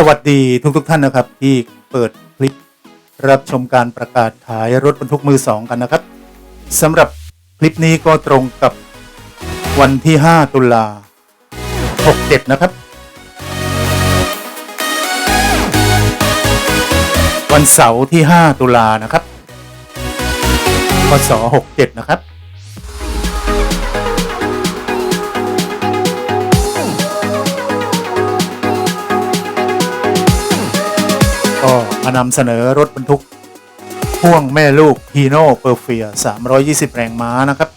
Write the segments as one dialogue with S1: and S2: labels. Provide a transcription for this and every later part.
S1: สวัสดีทุกทท่านนะครับ ที่เปิดคลิป รับชมการประกาศขายรถบรรทุกมือสองกันนะครับสำหรับคลิปนี้ก็ตรงกับวันที่ 5 ตุลา67 นะครับ วันเสาร์ที่ 5 ตุลานะครับพศ67 นะครับ มานำเสนอรถบรรทุก พ่วงแม่ลูกฮีโน่เปอร์เฟีย320 แรงม้านะครับ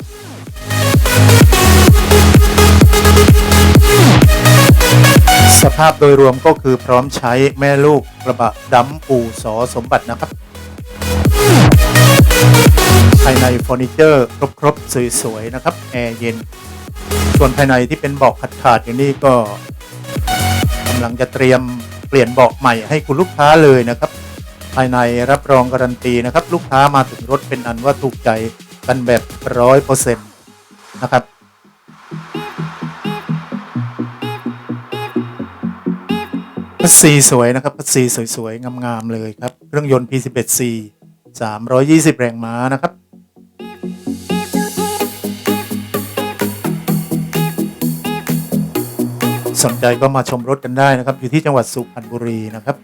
S1: สภาพโดยรวมก็คือพร้อมใช้แม่ลูกกระบะดำปูสอสมบัตินะครับ ภายในเฟอร์นิเจอร์ครบๆสวยๆนะครับ แอร์เย็น ส่วนภายในที่เป็นเบาะขาดๆอย่างนี้ก็กำลังจะเตรียม เปลี่ยนเบาะใหม่ให้คุณลูกค้าเลยนะครับ ภายในรับรองการันตีนะครับ ลูกค้ามาถึงรถเป็นอันว่าถูกใจกันแบบร้อยเปอร์เซ็นต์นะครับพัสซีสวยนะครับพัสซีสวยๆงามๆเลยครับ เครื่องยนต์ P11C 320 แรงม้านะครับ สนใจก็มาชมรถกันได้นะครับ อยู่ที่จังหวัดสุพรรณบุรีนะครับ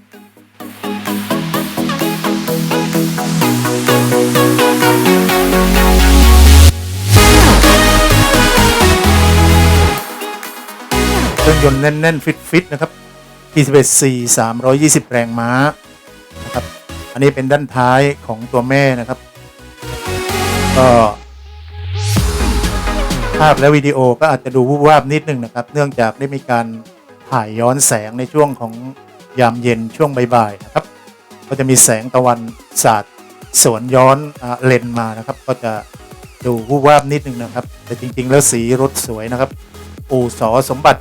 S1: เครื่องยนต์แน่น ๆ ฟิต ๆ นะครับ P11C 320 แรงม้านะครับ อันนี้เป็นด้านท้ายของตัวแม่นะครับ ก็ ภาพและวิดีโอก็อาจจะดูวูบวาบนิดนึงนะครับ เนื่องจากได้มีการถ่ายย้อนแสงในช่วงของยามเย็นช่วงบ่ายๆนะครับ ก็จะมีแสงตะวันสาดสวนย้อนอเลนมานะครับ ก็จะดูวูบวาบนิดนึงนะครับ แต่จริง ๆ แล้วสีรถสวยนะครับ อู่สอสมบัติ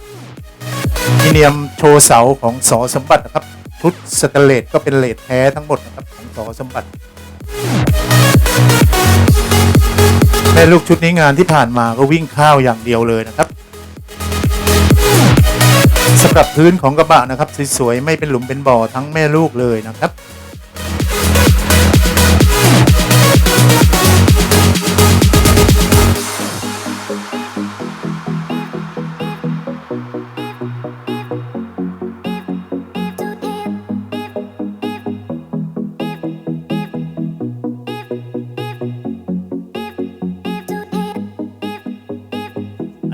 S1: มิเนียมโชว์เสาของสอสมบัตินะครับชุดสแตเลสก็เป็นเลดแท้ทั้งหมดนะครับของสอสมบัติ แม่ลูกชุดนี้งานที่ผ่านมาก็วิ่งข้าวอย่างเดียวเลยนะครับสำหรับพื้นของกระบะนะครับสวยๆไม่เป็นหลุมเป็นบ่อทั้งแม่ลูกเลยนะครับ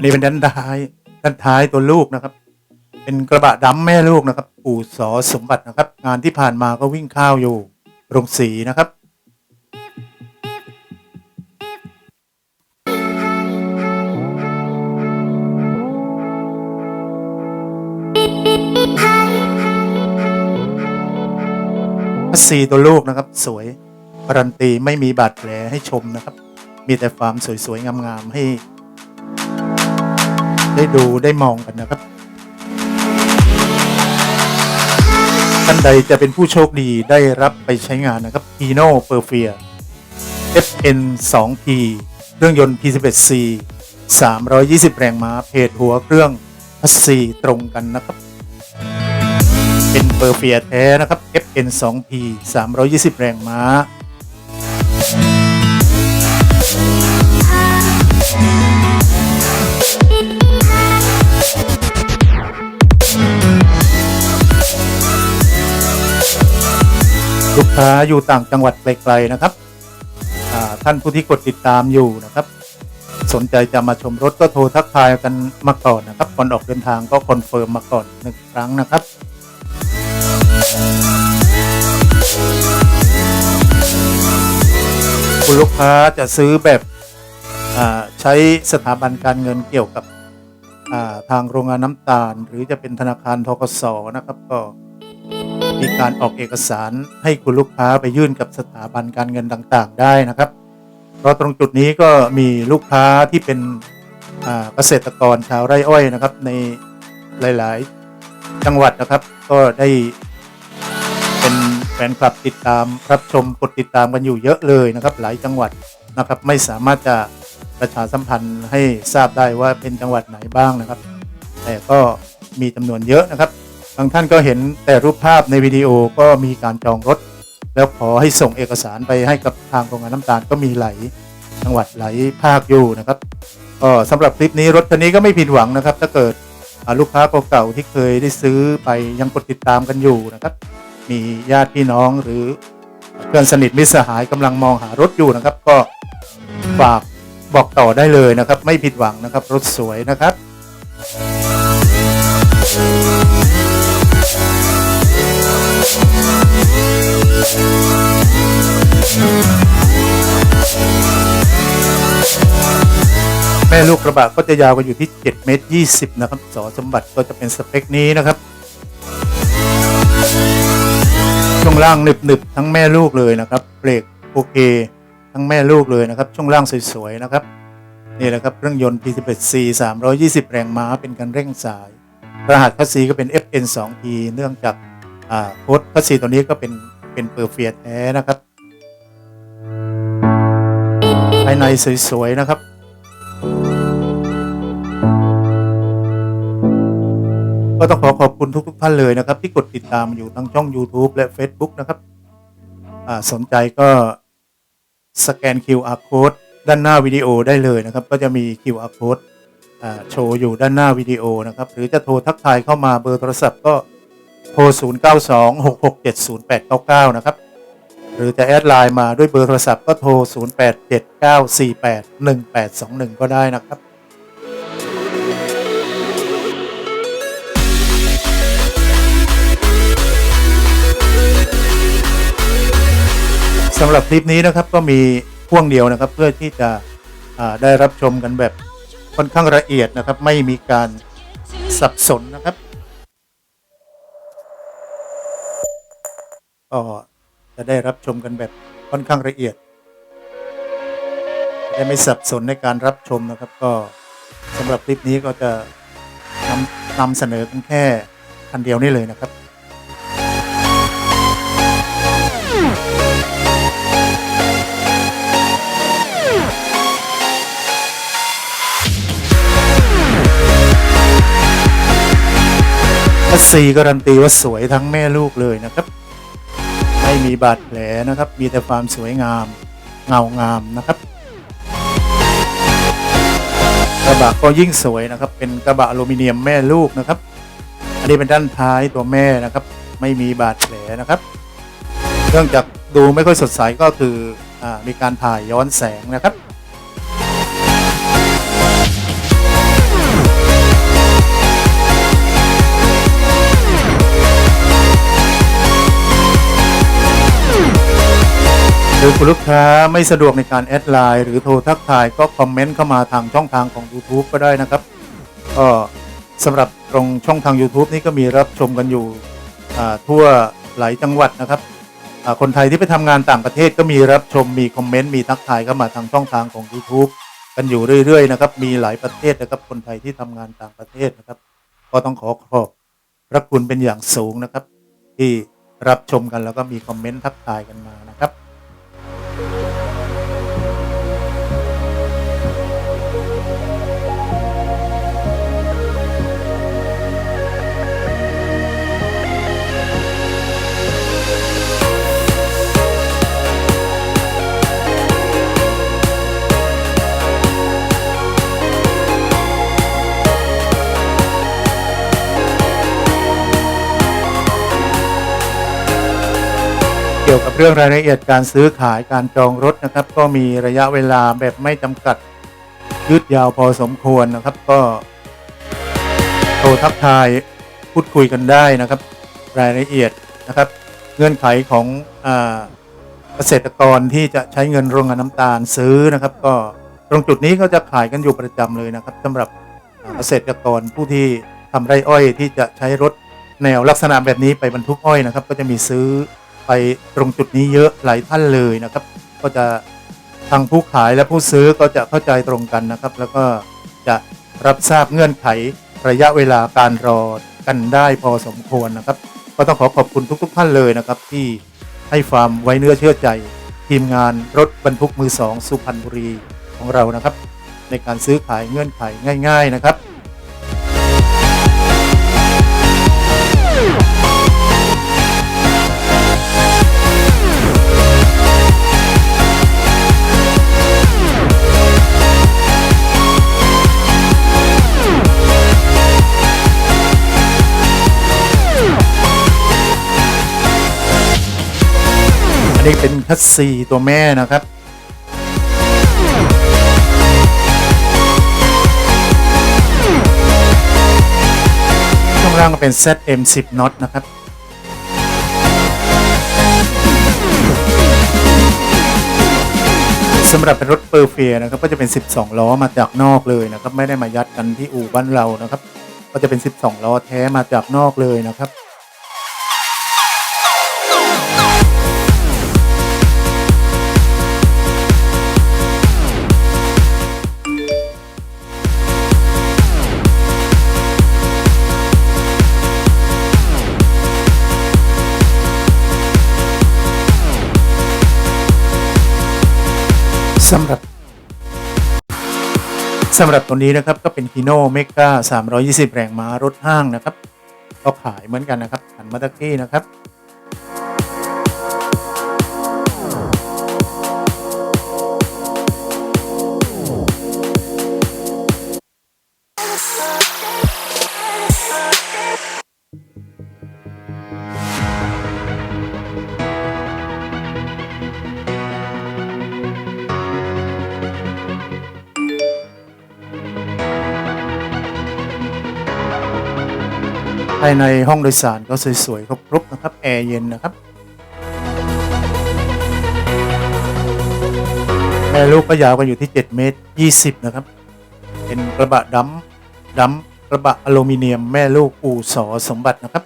S1: นนี้เป็นด้านท้ายด้านท้ายตัวลูกนะครับ เป็นกระบะดำแม่ลูกนะครับปู่สอสมบัตินะครับ งานที่ผ่านมาก็วิ่งข้าวอยู่โรงสีนะครับพัสีตัวลูกนะครับ สวยการันตีไม่มีบาดแผลให้ชมนะครับ มีแต่ความสวยๆงามๆให้ ได้ดูได้มองกันนะครับ ท่านใดจะเป็นผู้โชคดีได้รับไปใช้งานนะครับ Eno p e r f i a FN 2P เครื่องยนต์ P11C 320 แรงม้าเพจหัวเครื่องพัสซีตรงกันนะครับ เป็นเปอร์เฟียแท้นะครับ FN 2P 320 แรงม้า ค้าอยู่ต่างจังหวัดไกลๆนะครับท่านผู้ที่กดติดตามอยู่นะครับ สนใจจะมาชมรถก็โทรทักทายกันมาก่อนนะครับก่อนออกเดินทางก็คอนเฟิร์มมาก่อนหนึ่งครั้งนะครับคุณลูกค้าจะซื้อแบบใช้สถาบันการเงินเกี่ยวกับทางโรงงานน้ำตาล หรือจะเป็นธนาคารทกสนะครับก็ มีการออกเอกสารให้คุณลูกค้าไปยื่นกับสถาบันการเงินต่างๆ ได้นะครับ เพราะตรงจุดนี้ก็มีลูกค้าที่เป็นเกษตรกรชาวไร่อ้อยนะครับ ในหลายๆ จังหวัดนะครับ ก็ได้เป็นแฟนคลับติดตามรับชมกดติดตามกันอยู่เยอะเลยนะครับ หลายจังหวัดนะครับ ไม่สามารถจะประชาสัมพันธ์ให้ทราบได้ว่าเป็นจังหวัดไหนบ้างนะครับ แต่ก็มีจำนวนเยอะนะครับ บางท่านก็เห็นแต่รูปภาพในวิดีโอก็มีการจองรถ แล้วขอให้ส่งเอกสารไปให้กับทางโรงงานน้ำตาลก็มีหลายจังหวัดหลายภาคอยู่นะครับก็สำหรับคลิปนี้รถคันนี้ก็ไม่ผิดหวังนะครับ ถ้าเกิดลูกค้าเก่าๆที่เคยได้ซื้อไปยังกดติดตามกันอยู่นะครับ มีญาติพี่น้องหรือเพื่อนสนิทมิตรสหายกำลังมองหารถอยู่นะครับ ก็ฝากบอกต่อได้เลยนะครับ ไม่ผิดหวังนะครับ รถสวยนะครับ แม่ลูกกระบะก็จะยาวกันอยู่ที่ 7 เมตร 20 นะครับสอสมบัติก็จะเป็นสเปคนี้นะครับ ช่วงล่างหนึบๆทั้งแม่ลูกเลยนะครับเบรกโอเค ทั้งแม่ลูกเลยนะครับ ช่วงล่างสวยๆนะครับนี่แหละครับเครื่องยนต์ P11C 320 แรงม้าเป็นการเร่งสาย รหัสคัสซีก็เป็น FN 2 P เนื่องจากโค้ดคัสซีตัวนี้ก็เป็น เป็นเปอร์เฟียแท้นะครับภายในสวยๆนะครับก็ต้องขอขอบคุณทุก ๆ ท่านเลยนะครับ ที่กดติดตามอยู่ทั้งช่อง YouTube และ Facebook นะครับสนใจก็สแกน QR code ด้านหน้าวิดีโอได้เลยนะครับ ก็จะมี QR code โชว์อยู่ด้านหน้าวิดีโอนะครับ หรือจะโทรทักทายเข้ามาเบอร์โทรศัพท์ก็ โทร 0926670899 นะครับ หรือจะแอดไลน์มาด้วยเบอร์โทรศัพท์ก็โทร 0879481821 ก็ได้นะครับสำหรับคลิปนี้นะครับก็มีพ่วงเดียวนะครับเพื่อที่จะได้รับชมกันแบบค่อนข้างละเอียดนะครับ ไม่มีการสับสนนะครับ ก็จะได้รับชมกันแบบค่อนข้างละเอียดจะได้ไม่สับสนในการรับชมนะครับ ก็สำหรับคลิปนี้ก็จะนำนำเสนอกันแค่คันเดียวนี่เลยนะครับคัสซีการันตีว่าสวยทั้งแม่ลูกเลยนะครับ ไม่มีบาดแผลนะครับ มีแต่ความสวยงาม เงางามนะครับ กระบะก็ยิ่งสวยนะครับ เป็นกระบะอลูมิเนียมแม่ลูกนะครับ อันนี้เป็นด้านท้ายตัวแม่นะครับ ไม่มีบาดแผลนะครับเนื่องจากดูไม่ค่อยสดใสก็คืออมีการถ่ายย้อนแสงนะครับ คุณลูกค้าไม่สะดวกในการแอดไลน์หรือโทรทักทายก็คอมเมนต์เข้ามาทางช่องทางของ YouTube ก็ได้นะครับก็สำหรับตรงช่องทาง YouTube นี่ก็มีรับชมกันอยู่ทั่วหลายจังหวัดนะครับคนไทยที่ไปทำงานต่างประเทศก็มีรับชมมีคอมเมนต์มีทักทายเข้ามาทางช่องทางของ YouTube กันอยู่เรื่อยๆนะครับมีหลายประเทศนะครับคนไทยที่ทำงานต่างประเทศนะครับ ก็ต้องขอขอบพระคุณเป็นอย่างสูงนะครับ ที่รับชมกันแล้วก็มีคอมเมนต์ทักทายกันมานะ กี่ยวกับเรื่องรายละเอียดการซื้อขายการจองรถนะครับ ก็มีระยะเวลาแบบไม่จำกัดยืดยาวพอสมควรนะครับ ก็โทรทักทายพูดคุยกันได้นะครับ รายละเอียดนะครับ เงื่อนไขของเกษตรกรที่จะใช้เงินโรงงานน้ำตาลซื้อนะครับ ก็ตรงจุดนี้ก็จะขายกันอยู่ประจำเลยนะครับสำหรับเกษตรกรผู้ที่ทำไร่อ้อยที่จะใช้รถแนวลักษณะแบบนี้ไปบรรทุกอ้อยนะครับ ก็จะมีซื้อ ไปตรงจุดนี้เยอะหลายท่านเลยนะครับ ก็จะทางผู้ขายและผู้ซื้อก็จะเข้าใจตรงกันนะครับ แล้วก็จะรับทราบเงื่อนไขระยะเวลาการรอกันได้พอสมควรนะครับ ก็ต้องขอขอบคุณทุก ๆ ท่านเลยนะครับ ที่ให้ความไว้เนื้อเชื่อใจ ทีมงานรถบรรทุกมือสองสุพรรณบุรีของเรานะครับ ในการซื้อขายเงื่อนไขง่าย ๆ นะครับ นนี้เป็นคัสซีตัวแม่นะครับช่วงล่างก็เป็น ZM10 น็อตนะครับสำหรับเป็นรถเปอร์เฟียนะครับก็จะเป็น 12 ล้อมาจากนอกเลยนะครับ ไม่ได้มายัดกันที่อู่บ้านเรานะครับ ก็จะเป็น 12 ล้อแท้มาจากนอกเลยนะครับ สำหรับสำหรับตัวนี้นะครับก็เป็น Hino Mega 320 แรงม้ารถห้างนะครับ ก็ขายเหมือนกันนะครับหันมาตะกี้นะครับายในห้องโดยสารก็สวยๆครบๆนะครับแอร์เย็นนะครับแม่ลูกก็ยาวกันอยู่ที่ 7 เมตร 20 นะครับ เป็นกระบะดัมดัมกระบะอลูมิเนียมแม่ลูกอู่สอสมบัตินะครับ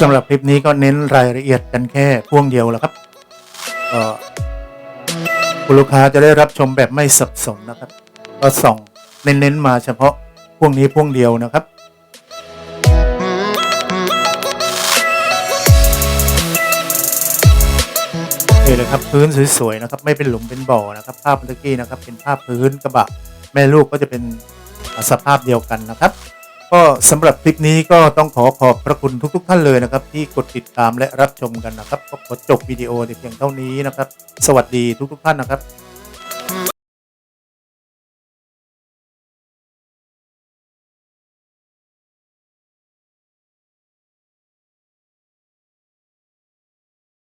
S1: สำหรับคลิปนี้ก็เน้นรายละเอียดกันแค่พ่วงเดียวแล้วครับก็คุณลูกค้าจะได้รับชมแบบไม่สับสนนะครับ ก็ส่องเน้นๆมาเฉพาะพ่วงนี้พ่วงเดียวนะครับนี่เลยครับพื้นสวยๆนะครับ ไม่เป็นหลุมเป็นบ่อนะครับ ภาพเมื่อกี้นะครับ เป็นภาพพื้นกระบะ แม่ลูกก็จะเป็นสภาพเดียวกันนะครับ ก็สำหรับคลิปนี้ก็ต้องขอขอบพระคุณทุก ๆ ท่านเลยนะครับ ที่กดติดตามและรับชมกันนะครับก็ขอจบวิดีโอในเพียงเท่านี้นะครับ สวัสดีทุก ๆ ท่านนะครับ